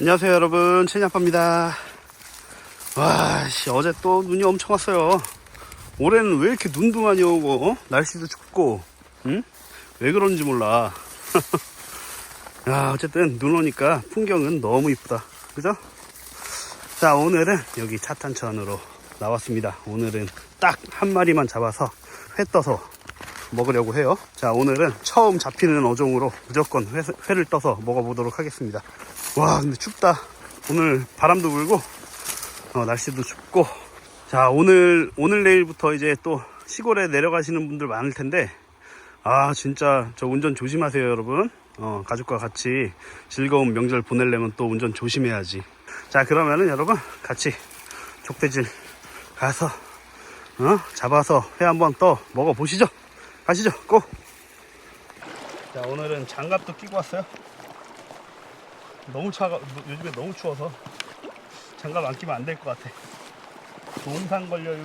안녕하세요 여러분. 최냐빠입니다. 와 씨, 어제 또 눈이 엄청 왔어요. 올해는 왜 이렇게 눈도 많이 오고 어? 날씨도 춥고 응? 왜 그런지 몰라. 야 어쨌든 눈 오니까 풍경은 너무 이쁘다. 그죠? 자 오늘은 여기 차탄천으로 나왔습니다. 오늘은 딱 한 마리만 잡아서 회 떠서 먹으려고 해요. 자 오늘은 처음 잡히는 어종으로 무조건 회, 회를 떠서 먹어보도록 하겠습니다 와 근데 춥다. 오늘 바람도 불고 어, 날씨도 춥고. 자 오늘 오늘 내일부터 이제 또 시골에 내려가시는 분들 많을 텐데 아 진짜 저 운전 조심하세요 여러분. 어, 가족과 같이 즐거운 명절 보내려면 또 운전 조심해야지. 자 그러면은 여러분 같이 족대질 가서 어? 잡아서 회 한번 떠 먹어보시죠. 가시죠. 고! 자 오늘은 장갑도 끼고 왔어요 너무 차가 요즘에 너무 추워서 장갑 안 끼면 안 될 것 같아. 동상 걸려요.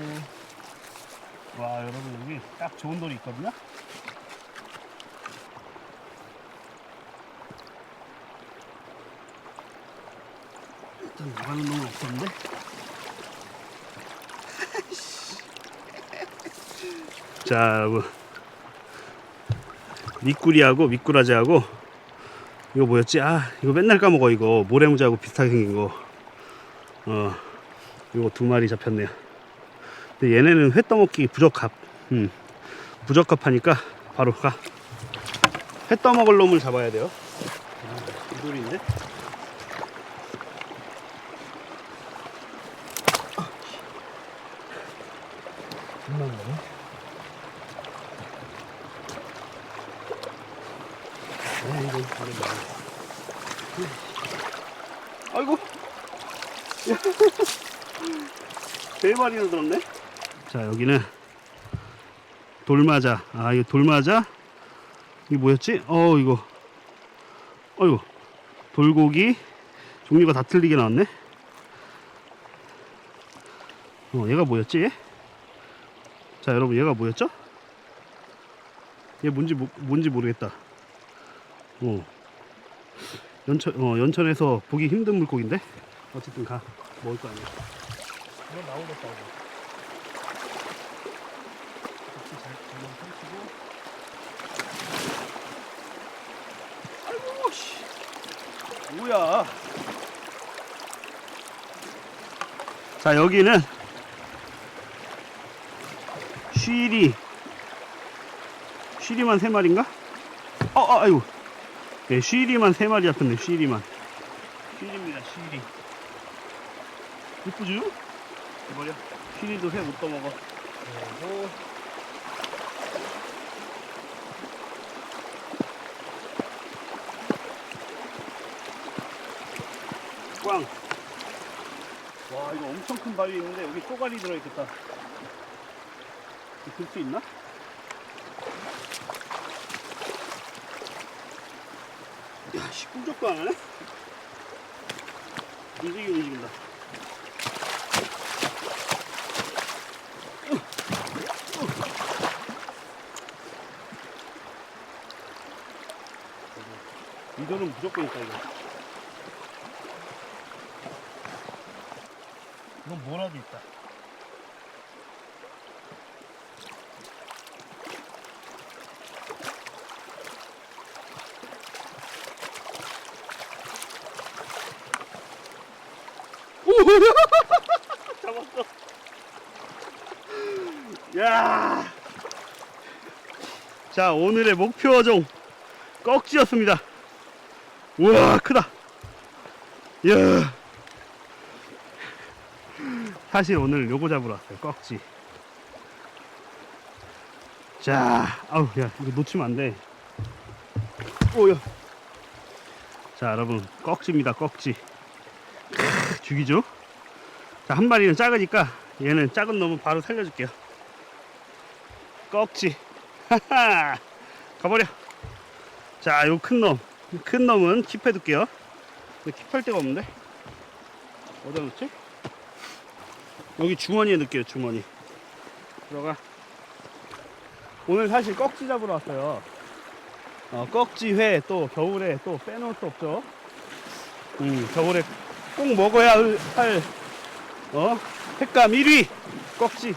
와 여러분 여기 딱 좋은 돌이 있거든요? 일단 나가는 놈은 없었는데? 자 여러분. 미꾸리하고 미꾸라지하고 이거 뭐였지? 아 이거 맨날 까먹어 이거 모래무지하고 비슷하게 생긴 거 어, 이거 두 마리 잡혔네요. 근데 얘네는 회 떠먹기 부적합. 음, 부적합하니까 바로 가. 회 떠먹을 놈을 잡아야 돼요. 아, 이 돌인데? 금방 가네. 아, 이거 바로 나와. 아이고. 세 마리나 들었네. 자 여기는 돌마자. 아 이거 돌마자. 이게 뭐였지? 어 이거. 어이구 돌고기 종류가 다 틀리게 나왔네. 어 얘가 뭐였지? 얘? 자 여러분 얘가 뭐였죠? 얘 뭔지 모- 뭔지 모르겠다. 어 연천 어 연천에서 보기 힘든 물고기인데. 어쨌든 가 먹을 거 아니야. 이거 나오겠다 이거. 접시 잘 잘못 펼치고. 아이고 씨. 뭐야? 자 여기는 쉬리 쉬리만 세 마리인가? 어, 어 아이고. 네, 쉬리만 세 마리 잡혔네. 쉬리만. 쉬리입니다. 쉬리. 이쁘죠? 이거요? 쉬리도 회 못 떠먹어. 그리고 꽝. 와 이거 엄청 큰 바위 있는데 여기 쪼가리 들어있겠다. 들 수 있나? 야, 씨, 꿈쩍도 안 하네? 움직이 움직인다. 이거는 무조건 있다, 이거. 이건 뭐라도 있다. 오! 잡았어. 야. 자, 오늘의 목표 어종 꺽지였습니다. 우와, 크다. 이야. 사실 오늘 요거 잡으러 왔어요. 꺽지. 자, 아우, 야, 이거 놓치면 안 돼. 오 야. 자, 여러분, 꺽지입니다. 꺽지. 크, 죽이죠? 자, 한 마리는 작으니까 얘는 작은 놈은 바로 살려줄게요. 꺽지. 하하. 가버려. 자, 요 큰 놈. 큰 놈은 킵해둘게요. 근데 킵할 데가 없는데? 어디다 놓지? 여기 주머니에 넣을게요, 주머니. 들어가. 오늘 사실 꺽지 잡으러 왔어요. 어, 꺽지회 또 겨울에 또 빼놓을 수 없죠. 음, 겨울에 꼭 먹어야 할, 할, 어? 횟감 1위! 꺽지.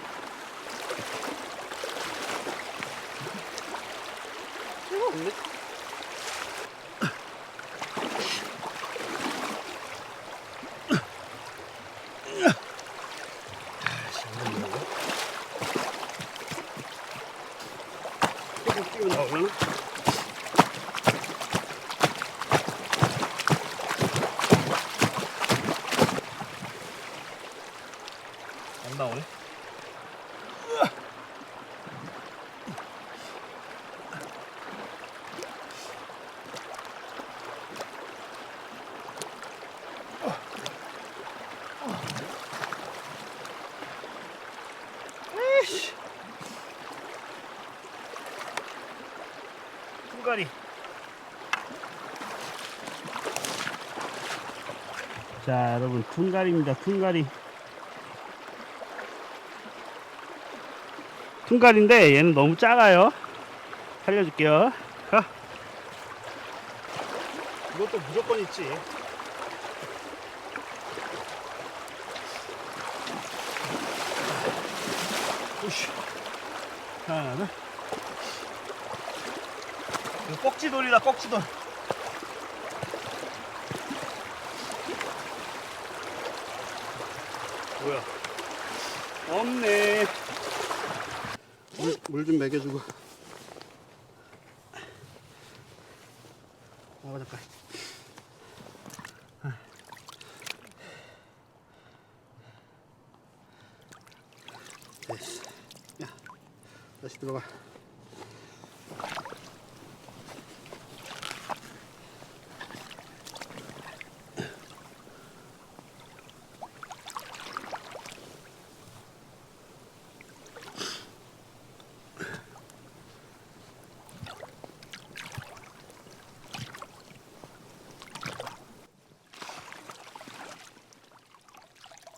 조금 끼고 나오려나? 안 나오네. 에이씨. 퉁가리. 자, 여러분, 퉁가리입니다. 퉁가리. 퉁가리인데 얘는 너무 작아요. 살려줄게요. 가. 이것도 무조건 있지. 오씨. 하나. 이거 꺽지돌이다, 꺽지돌. 뭐야? 없네. 물 좀 먹여주고. 아, 잠깐. 됐어. 야, 다시 들어가.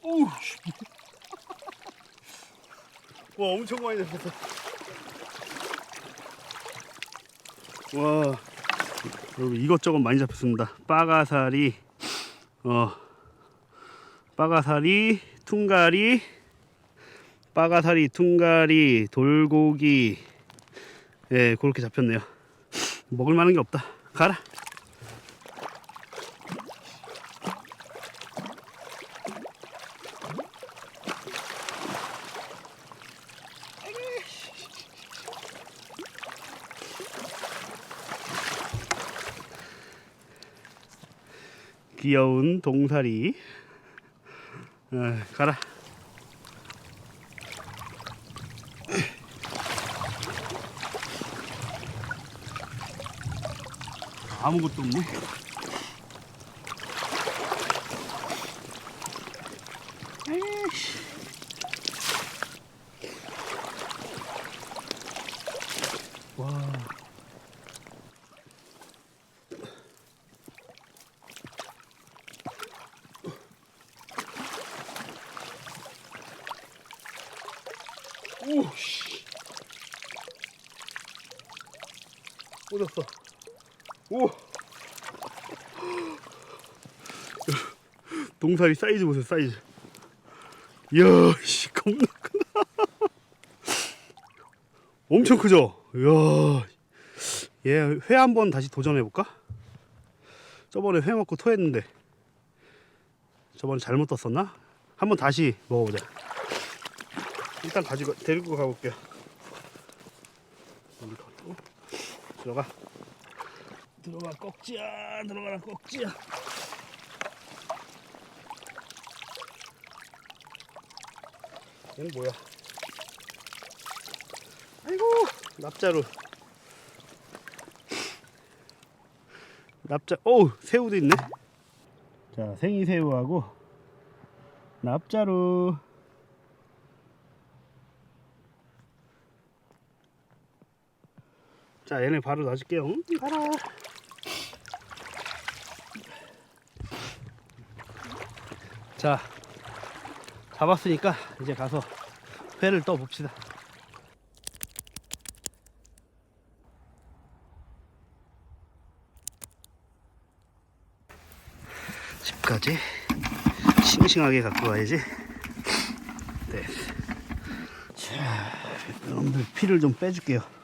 오우, 씨. 와, 엄청 많이 잡혔어. 와, 여러분 이것저것 많이 잡혔습니다. 빠가사리, 어, 빠가사리, 퉁가리, 빠가사리, 퉁가리, 돌고기, 예, 그렇게 잡혔네요. 먹을 만한 게 없다. 가라. 귀여운 동사리. 어, 가라. 아무것도 없네. 꽂았어. 오. 동사리 사이즈 보세요, 사이즈. 이야, 씨, 겁나 크다. 엄청 크죠? 이야. 얘회 한번 다시 도전해 볼까? 저번에 회 먹고 토했는데. 저번에 잘못 떴었나? 한번 다시 먹어보자. 일단 가지고 데리고 가볼게요. 들어가. 들어가 꺽지야 들어가라 꺽지야. 얘는 뭐야? 아이고 납자루. 납자. 오 새우도 있네. 자 생이 새우하고 납자루. 자 얘네 바로 놔줄게요 응? 가라 자 잡았으니까 이제 가서 회를 떠 봅시다 어디까지? 싱싱하게 갖고 가야지. 네. 자, 여러분들 피를 좀 빼줄게요.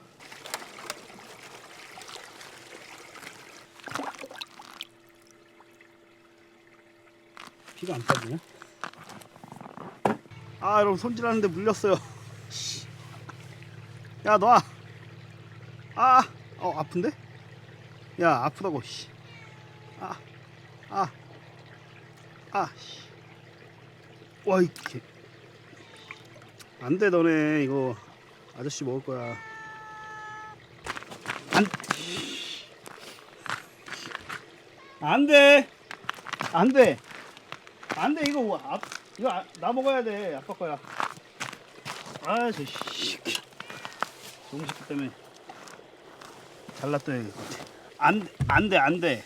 안 빠지네. 아, 여러분 손질하는데 물렸어요. 씨. 야, 놔. 아, 어 아픈데? 야, 아프다고. 씨. 아, 아, 아, 씨. 와, 이게 안돼 너네 이거 아저씨 먹을 거야. 안, 안 돼, 안 돼, 안돼 이거 뭐, 아, 이거 아, 나 먹어야 돼 아빠 거야. 아, 저 씨, 새끼 때문에 잘랐더니 안, 안 돼, 안 돼.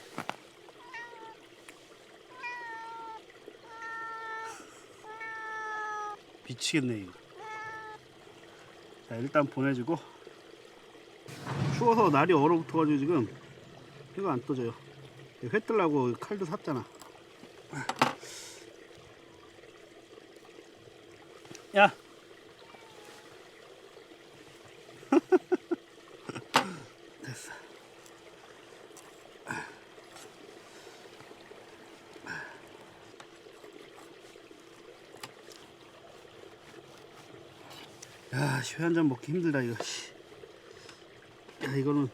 미치겠네 이거. 자 일단 보내주고 추워서 날이 얼어붙어가지고 지금 해가 안 떠져요. 회 뜨려고 칼도 샀잖아. 야. 됐어. 야, 회 한 잔 먹기 힘들다 이거. 씨. 야, 이거는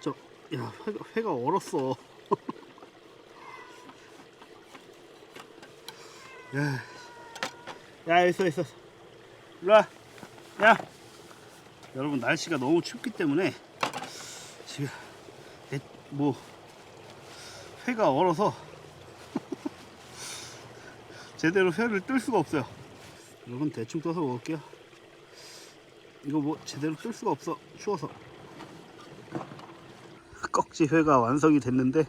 저, 야, 회가, 회가 얼었어. 야, 야, 있어, 있어. 일로 와. 야, 여러분 날씨가 너무 춥기 때문에 지금 내- 뭐 회가 얼어서 제대로 회를 뜰 수가 없어요. 여러분 대충 떠서 먹을게요. 이거 뭐 제대로 뜰 수가 없어 추워서 꺽지 회가 완성이 됐는데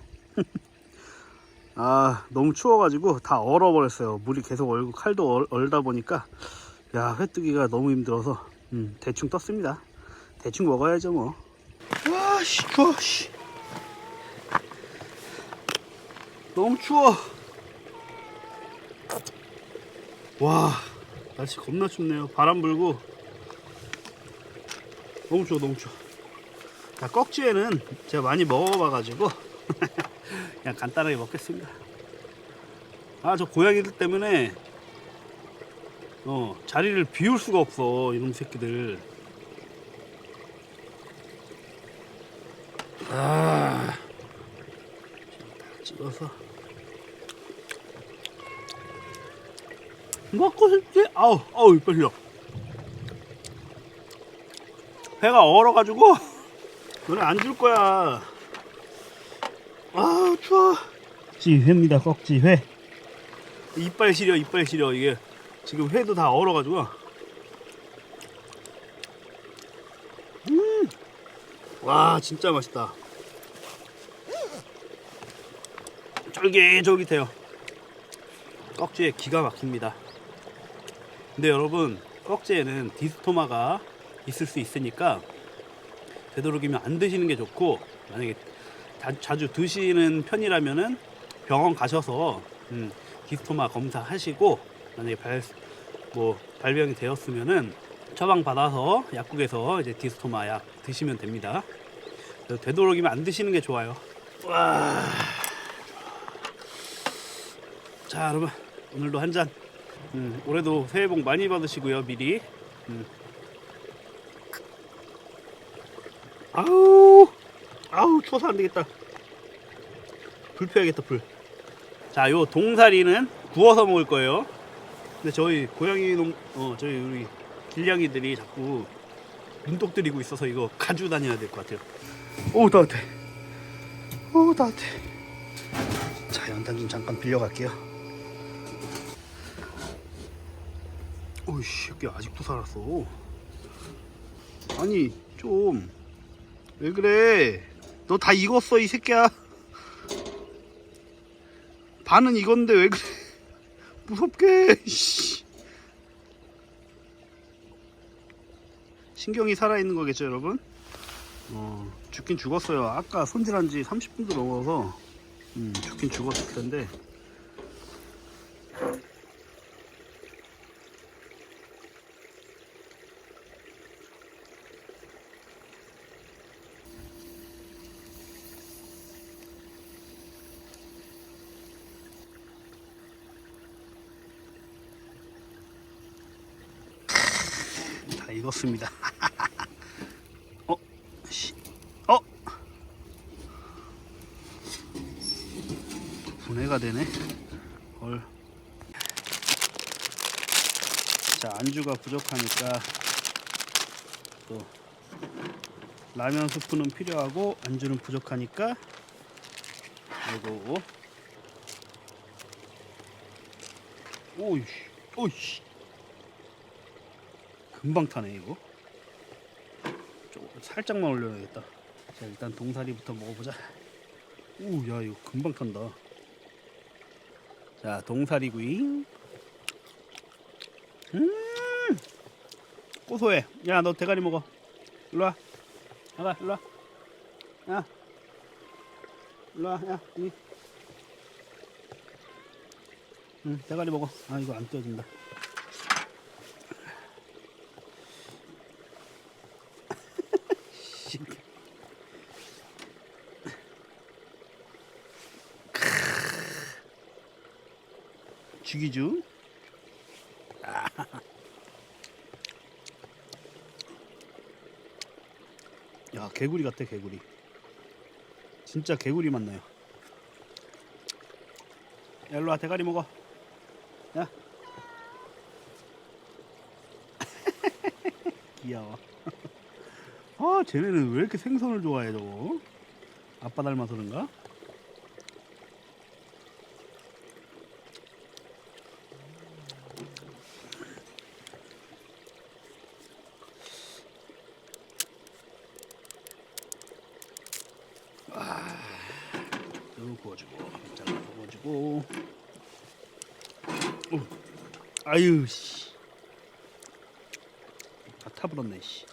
아 너무 추워가지고 다 얼어버렸어요. 물이 계속 얼고 칼도 얼, 얼다 보니까. 야 회뜨기가 너무 힘들어서 음, 대충 떴습니다. 대충 먹어야죠 뭐. 와씨 추워 씨. 너무 추워. 와 날씨 겁나 춥네요. 바람 불고. 너무 추워 너무 추워. 자 꺽지회는 제가 많이 먹어봐가지고 그냥 간단하게 먹겠습니다 아 저 고양이들 때문에 어 자리를 비울 수가 없어 이놈 새끼들 아 찍어서 먹고 싶지? 아우 아우 이빨 려 배가 얼어가지고 너네 안줄 거야. 아 추워. 꺽지회입니다. 꺽지회. 이빨 시려 이빨 시려 이게 지금 회도 다 얼어가지고. 음. 와 진짜 맛있다. 쫄깃쫄깃해요. 꺽지회 기가 막힙니다. 근데 여러분 꺽지에는 디스토마가 있을 수 있으니까 되도록이면 안 드시는 게 좋고 만약에 자, 주 드시는 편이라면은 병원 가셔서 음, 디스토마 검사하시고 만약에 발, 뭐 발병이 되었으면은 처방 받아서 약국에서 이제 디스토마 약 드시면 됩니다. 되도록이면 안 드시는 게 좋아요. 와. 자 여러분 오늘도 한 잔. 음, 올해도 새해 복 많이 받으시고요 미리. 음. 아우 아우 추워서 안 되겠다. 불 펴야겠다 불 자 요 동사리는 구워서 먹을 거예요. 근데 저희 고양이 놈, 어 저희 우리 길냥이들이 자꾸 눈독 들이고 있어서 이거 가지고 다녀야 될 것 같아요. 오 따뜻해. 오 따뜻해. 자 연탄 좀 잠깐 빌려갈게요. 오이씨 이게 아직도 살았어. 아니 좀 왜 그래? 너 다 익었어 이 새끼야. 반은 익었는데 왜 그래? 무섭게. 씨. 신경이 살아있는 거겠죠 여러분? 어, 죽긴 죽었어요. 아까 손질한 지 30분도 넘어서 음, 죽긴 죽었을 텐데 다 익었습니다. 어, 씨, 어, 분해가 되네. 헐. 자, 안주가 부족하니까 또 라면 스프는 필요하고 안주는 부족하니까 이거 오이씨, 오이씨. 금방 타네 이거. 좀 살짝만 올려야겠다. 자 일단 동사리부터 먹어보자. 오, 야 이거 금방 탄다. 자 동사리구이. 음, 고소해. 야 너 대가리 먹어. 일로 와. 나가 일로 와. 야. 일로 와. 야 이. 응, 대가리 먹어. 아, 이거 안 떼어진다. 죽이죠? 아. 야, 개구리 같아, 개구리. 진짜 개구리 맛나요. 야, 일로 와, 대가리 먹어. 야. 귀여워. 아, 쟤네는 왜 이렇게 생선을 좋아해, 저거? 아빠 닮아서 그런가? 아, 이거 구워주고, 잘라 구워주고. 오, 아유 씨. 다 타버렸네 씨.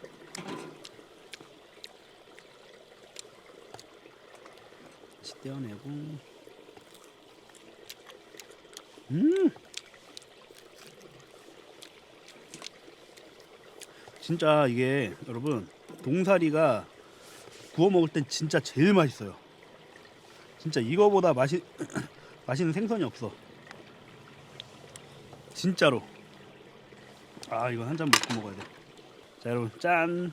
다시 떼어내고. 음. 진짜 이게 여러분 동사리가 구워 먹을 땐 진짜 제일 맛있어요. 진짜 이거보다 맛이 맛있는 생선이 없어. 진짜로. 아 이건 한 잔 먹고 먹어야 돼. 자 여러분 짠.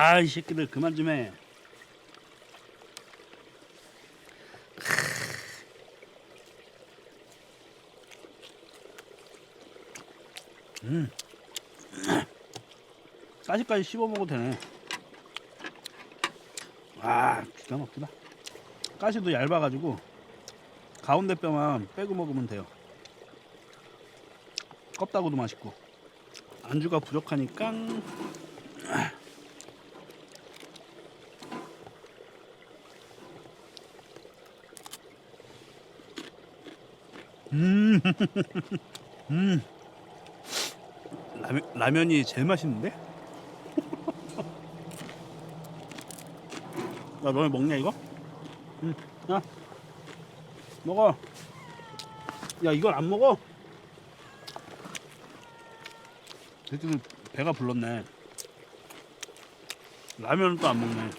아이 새끼들 그만 좀 해. 음. 까지까지 씹어 먹어도 되네. 아 기가 막히다. 가시도 얇아가지고 가운데 뼈만 빼고 먹으면 돼요. 껍다구도 맛있고 안주가 부족하니까 음, 음, 라면, 라면이 제일 맛있는데? 야, 너네 먹냐 이거? 응, 야, 먹어. 야, 이걸 안 먹어? 새끼들 배가 불렀네. 라면은 또안 먹네.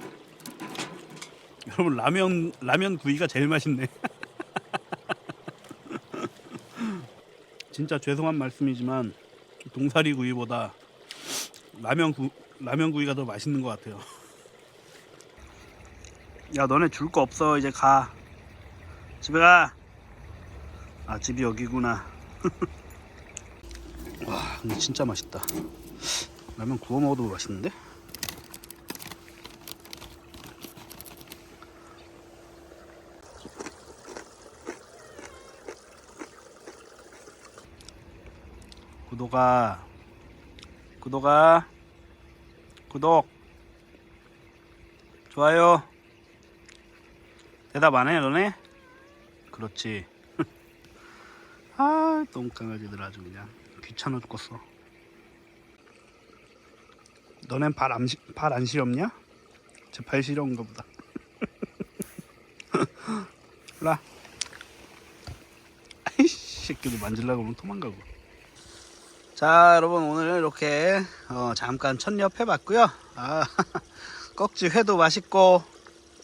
여러분 라면 라면 구이가 제일 맛있네. 진짜 죄송한 말씀이지만 동사리 구이보다 라면 구 라면 구이가 더 맛있는 것 같아요. 야 너네 줄 거 없어 이제 가. 집에 가. 아 집이 여기구나. 와 근데 진짜 맛있다. 라면 구워 먹어도 맛있는데? 구독아 구독아 구독. 좋아요. 대답 안 해 너네? 그렇지. 아 똥강아지들 아주 그냥 귀찮아 죽겠어. 너넨 발안 발안 시렵냐? 제 발 시려운가 보다. 일로와 아이씨 새끼들 만질라고 그러면 도망가고 자 여러분 오늘 이렇게 어, 잠깐 첫옆 해봤고요 아, 꺽지 회도 맛있고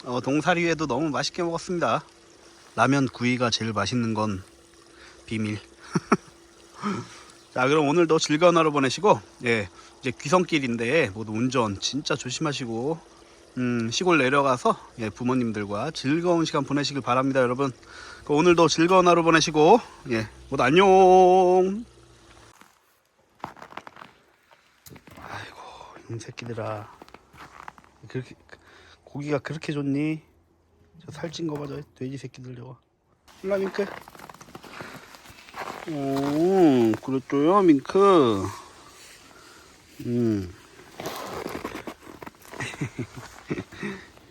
어, 동사리 회도 너무 맛있게 먹었습니다 라면 구이가 제일 맛있는 건 비밀 자, 그럼 오늘도 즐거운 하루 보내시고, 예, 이제 귀성길인데 모두 운전 진짜 조심하시고, 음, 시골 내려가서 예, 부모님들과 즐거운 시간 보내시길 바랍니다, 여러분. 그 오늘도 즐거운 하루 보내시고, 예, 모두 안녕. 아이고, 이 새끼들아. 그렇게 고기가 그렇게 좋니? 저 살찐 거 봐, 저 돼지 새끼들 저거. 일라 밍크. 오, 그렇죠요, 밍크. 음.